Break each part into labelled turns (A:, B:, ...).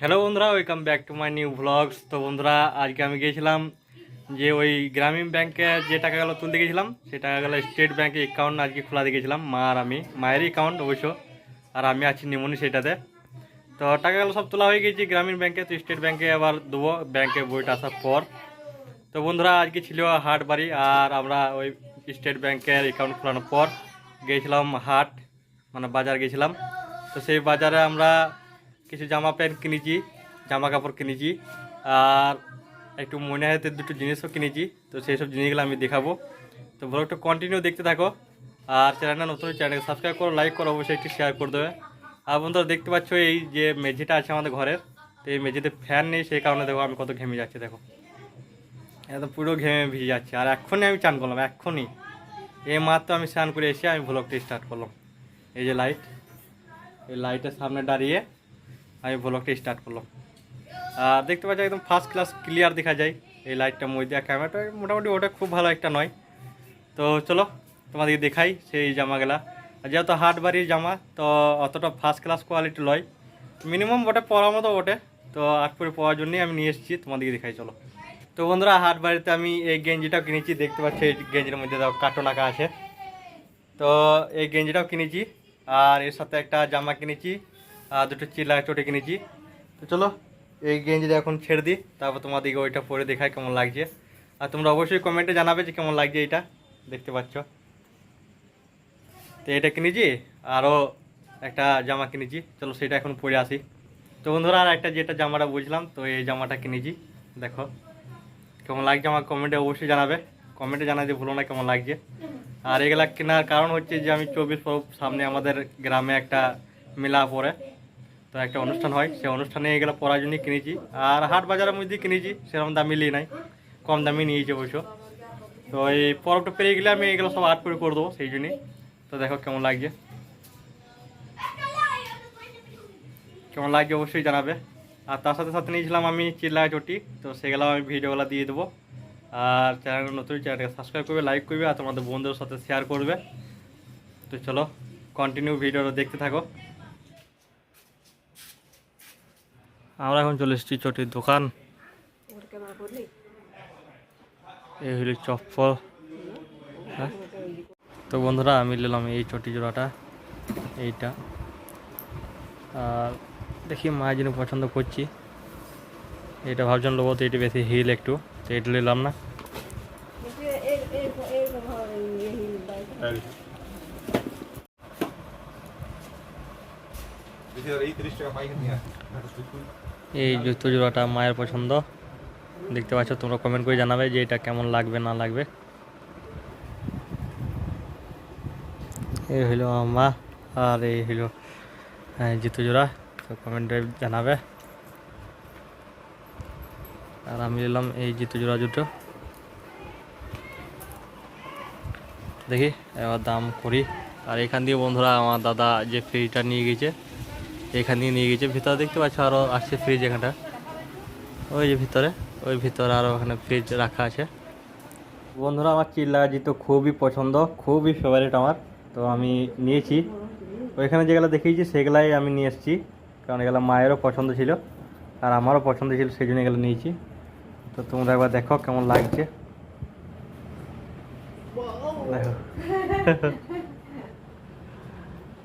A: Hello বন্ধুরা welcome back to my new vlogs তো বন্ধুরা, আজকে আমি গিয়েছিলাম যে ওই গ্রামীণ ব্যাংকে যে টাকাগুলো তুলতে গেছিলাম সেই টাকাগুলো স্টেট ব্যাংকে অ্যাকাউন্ট আজকে খোলা দিয়ে গেছিলাম মা আর আমি। মায়েরই অ্যাকাউন্ট অবশ্য, আর আমি আছি নিমনি সেটাতে। তো টাকাগুলো সব তোলা হয়ে গেছে গ্রামীণ ব্যাংকে তো স্টেট ব্যাংকে আবার দেবো ব্যাংকে বইটা আসার পর। তো বন্ধুরা, আজকে ছিল হাট বাড়ি, আর আমরা ওই স্টেট ব্যাংকের অ্যাকাউন্ট খোলানোর পর গিয়েছিলাম হাট মানে বাজার গেছিলাম তো সেই বাজারে আমরা কিছু জামা প্যান্ট কিনেছি, জামা কাপড় কিনেছি, আর একটু মনে হাতে দুটো জিনিসও কিনেছি, তো সেই সব জিনিসগুলো আমি দেখাবো। তো ব্লগটা কন্টিনিউ দেখতে থাকো, আর চ্যানেলটা নতুন চ্যানেলকে সাবস্ক্রাইব করো লাইক করো, অবশ্যই একটু শেয়ার করে দেবে। আর বন্ধুরা দেখতে পাচ্ছ এই যে মেঝেটা আছে আমাদের ঘরের, তো এই মেঝেতে ফ্যান নেই, সেই কারণে দেখো আমি কত ঘেমে যাচ্ছি, দেখো। একদম পুরো ঘেমে ভিজে যাচ্ছে, আর এক্ষুনি আমি চান করলাম, এক্ষুনি। এই মাত্র আমি স্নান করে এসে আমি ভ্লগটা স্টার্ট করলাম। এই যে লাইট এই লাইটের সামনে দাঁড়িয়ে আমি ভ্লগটা স্টার্ট করলাম। আর দেখতে পাচ্ছি একদম ফার্স্ট ক্লাস ক্লিয়ার দেখা যায় এই লাইটটা মধ্যে ক্যামেরাটা মোটামুটি ওটা খুব ভালো একটা নয়। তো চলো, তোমাদেরকে দেখাই সেই জামাগুলা। যেহেতু হাট বাড়ির জামা, তো অতটা ফার্স্ট ক্লাস কোয়ালিটি লয়। মিনিমাম ওটা পরার মতো ওঠে। তো আট করে পরার জন্যই আমি নিয়ে এসেছি, তোমাদেরকে দেখাই চলো। তো বন্ধুরা, হাট বাড়িতে আমি এই গেঞ্জিটাও কিনেছি, দেখতে পাচ্ছি এই গেঞ্জির মধ্যে কার্টন আঁকা আছে। তো এই গেঞ্জিটাও কিনেছি, আর এর সাথে একটা জামা কিনেছি। দুটো চিলা চটে কিনেছি তো চলো, এই গেঞ্জিটা এখন ছেড়ে দিই, তারপর তোমাদেরকে ওইটা পরে দেখায় কেমন লাগছে। আর তোমরা অবশ্যই কমেন্টে জানাবে যে কেমন লাগছে এটা দেখতে পাচ্ছ। তো এটা কিনেছি আরও একটা জামা কিনেছি চলো সেটা এখন পরে আসি। তো বন্ধুরা, আর একটা যেটা জামাটা বুঝলাম, তো এই জামাটা কিনেছি দেখো। কেমন লাগছে আমার কমেন্টে অবশ্যই জানাবে। কমেন্টে জানাতে ভুলো না কেমন লাগছে। আর এগুলা কেনার কারণ হচ্ছে যে আমি চব্বিশ সামনে আমাদের গ্রামে একটা মেলা পড়ে। তো একটা অনুষ্ঠান হয়, সেই অনুষ্ঠানে এগুলো পড়ার জন্যই কিনেছি। আর হাট বাজারের মধ্যে কিনেছি, সেরকম দামি নিয়ে নাই, কম দামি নিয়েছি অবশ্য। তো এই পরবটা পেরিয়ে গেলে আমি এগুলো সব আট করে করে দেবো, সেই জন্যই তো দেখো কেমন লাগছে। কেমন লাগছে অবশ্যই জানাবে। আর তার সাথে সাথে নিয়েছিলাম আমি চিল্লা চটি, তো সেগুলো আমি ভিডিওগুলো দিয়ে দেবো। আর চ্যানেল নতুন চ্যানেলকে সাবস্ক্রাইব করবে লাইক করবে, আর তোমাদের বন্ধুদের সাথে শেয়ার করবে। তো চলো কন্টিনিউ ভিডিওটা দেখতে থাকো। আমরা এখন চলে এসেছি চটির দোকান এই হলো চপ্পল হ্যাঁ তো বন্ধুরা আমি নিলাম এই চটি জোড়াটা এইটা আর দেখি মায়ের জন্য পছন্দ করছি এটা ভাবছেন নেব তো এটা বেশি হিল একটু তো এটা নিলাম না এই জুতো জোড়াটা মায়ের পছন্দ দেখতে পাচ্ছ তোমরা কমেন্ট করে জানাবে যে এটা কেমন লাগবে না লাগবে। এই হইল আমার মা আর এই হইল হ্যাঁ, জুতো জোড়া তো কমেন্টে জানাবে। আর আমি নিলাম এই জুতো জোড়া জুতো দেখি এবার দাম করি। আর এখান দিয়ে বন্ধুরা আমার দাদা যে ফ্রিজটা নিয়ে গেছে এখান নিয়ে গেছে। ভিতরে দেখতে পাচ্ছ আরও আসছে ফ্রিজ এখানটা। ওই যে ভিতরে ওই ভিতরে আরও ওখানে ফ্রিজ রাখা আছে। বন্ধুরা আমার চিল্লা তো খুবই পছন্দ খুবই ফেভারিট আমার। তো আমি নিয়েছি। ওইখানে যেগুলো দেখিয়েছি সেগুলাই আমি নিয়ে এসেছি। কারণ এগুলো মায়েরও পছন্দ ছিল আর আমারও পছন্দ ছিল সেই জন্য এগুলো নিয়েছি। তো তোমরা একবার দেখো কেমন লাগছে।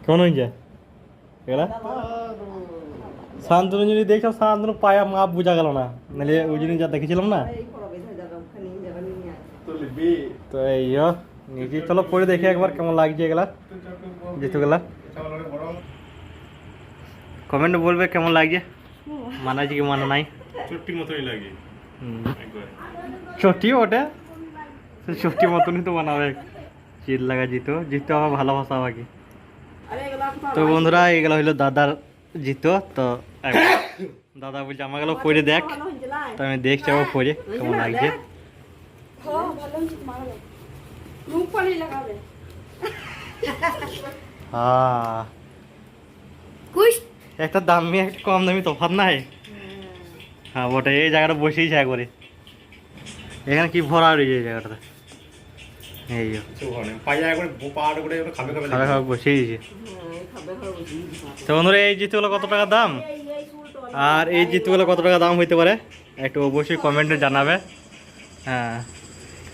A: কেমন হয়েছে? এগুলা? শান্তনু যদি দেখছ শান্তনু পায়া মাপ বোঝা গেল না। নাহলে ওই জন্য যা দেখেছিলাম না। তো এই নিয়েছি চলো পরে দেখি একবার কেমন লাগছে এগুলা। জুতোগুলা কমেন্টে বলবে কেমন লাগছে? মানাছে কি মানা নাই?
B: চুট্টির মতোই লাগে।
A: চটি ওটা চটি মতনই তো বানাবে চিল লাগা জিতো। জিতো আমার ভালোবাসা বাকি। তো বন্ধুরা এগুলো হইল দাদার জিতো তো দাদা বলছে আমাগুলো পরে দেখ। তো আমি দেখছি আবার পরে কেমন লাগছে। হ্যাঁ একটা দামি একটা কম দামি তফাৎ নাই? হ্যাঁ ওটা এই জায়গাটা বসেইছে একবারে এখানে কি ভরা রয়েছে এই জায়গাটাতে? এই
B: করে খাবে খাবে
A: খাবে খাবে বসেই দিয়েছে তো বন্ধুরা, এই জুতোগুলো কত টাকা দাম? আর এই জিতুগুলো কত টাকা দাম হইতে পারে? একটু অবশ্যই কমেন্টে জানাবে। হ্যাঁ।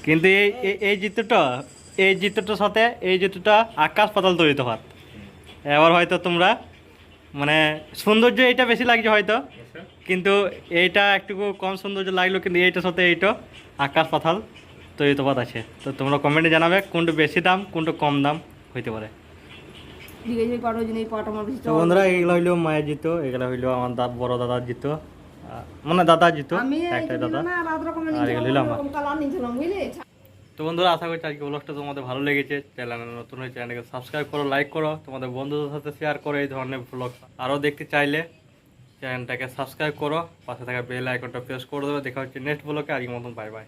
A: কিন্তু এই, এই- জিতুটা, এই জিতুটার সাথে এই জিতুটা আকাশ পাতাল তৈরি তফাৎ এবার হয়তো তোমরা মানে সৌন্দর্য এইটা বেশি লাগছে হয়তো, কিন্তু এইটা একটু কম সৌন্দর্য লাগল, কিন্তু এইটার সাথে এইটা আকাশ পাতাল তৈরি তফাৎ আছে। তো তোমরা কমেন্টে জানাবে কোনটা বেশি দাম, কোনটা কম দাম হইতে পারে।
C: দিকে পারো যে এই পাট আমার
A: তো বন্ধুরা এগুলো হইল মায়ের জিতো এগুলো হইল আমার দা বড় দাদার জিতো। মানে দাদা জিতো
C: আমি
A: একটাই দাদা। আর এগুলো হইল আমার। তো বন্ধুরা আশা করছি আজকে ব্লগটা তোমাদের ভালো লেগেছে। চ্যানেল নতুন হয়ে চ্যানেলকে সাবস্ক্রাইব করো লাইক করো তোমাদের বন্ধুদের সাথে শেয়ার করো এই ধরনের ব্লগ আরও দেখতে চাইলে চ্যানেলটাকে সাবস্ক্রাইব করো পাশে থাকা বেল আইকনটা প্রেস করে দেবে। দেখা হচ্ছে নেক্সট ব্লগে আজকের মতন বাই বাই